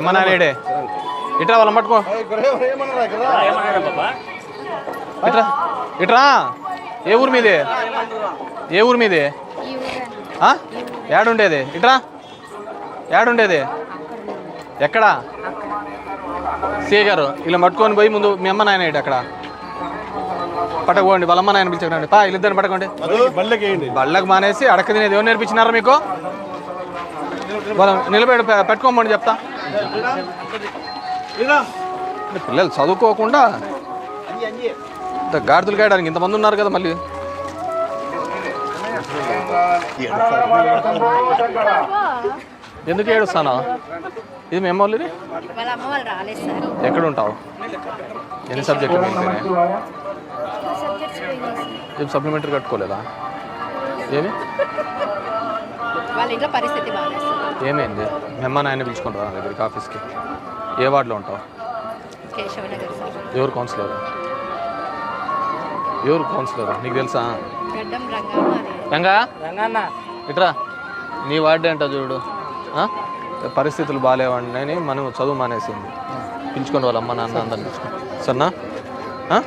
అమ్మ నానేడే ఇట్రా వాళ్ళని పట్టుకో. ఇట్రా ఇట్రా. ఏ ఊరు మీది? ఏ ఊరు మీది? ఏడుండేది. ఇట్రా. ఏడుండేది. ఎక్కడా? సీఏ గారు ఇలా పట్టుకొని పోయి ముందు మీ అమ్మ నాయన అక్కడ. పట్టకపోండి వాళ్ళ అమ్మ నాయన పిలిచకండి పా వీళ్ళిద్దరిని పట్టకండి. బళ్ళకు మానేసి అడక తినేది ఎవరు నేర్పించినారా మీకు? నిలబెడి పెట్టుకోమని చెప్తా. పిల్లలు చదువుకోకుండా ఇంత గాడిదలు కాయడానికి ఇంతమంది ఉన్నారు కదా మళ్ళీ. ఎందుకు ఏడుస్తానా? ఇది మేము వాళ్ళది? వాళ్ళ అమ్మ వాళ్ళు రాలేదు సార్. ఎక్కడ ఉంటావు? ఎన్ని సబ్జెక్టులు ఏం సప్లిమెంటరీ కట్టుకోలేదా? ఏమి? వాళ్ళ ఇంట్లో పరిస్థితి సార్ ఏమైంది? మెమ్మ నాయన పిలుచుకొని రా నా దగ్గరికి ఆఫీస్కి? ఏ వార్డులో ఉంటావు? సార్. ఎవరు కౌన్సిలర్? ఎవరు కౌన్సిలర్? నీకు తెలుసా? రంగా ఇట్రా. నీ వార్డే అంట చూడు. ఆ? పరిస్థితులు బాగాలేవని మనం చదువు మానేసింది. పిలుచుకొని వాళ్ళ అమ్మ నాన్న అందరిని సరేనా? ఆ?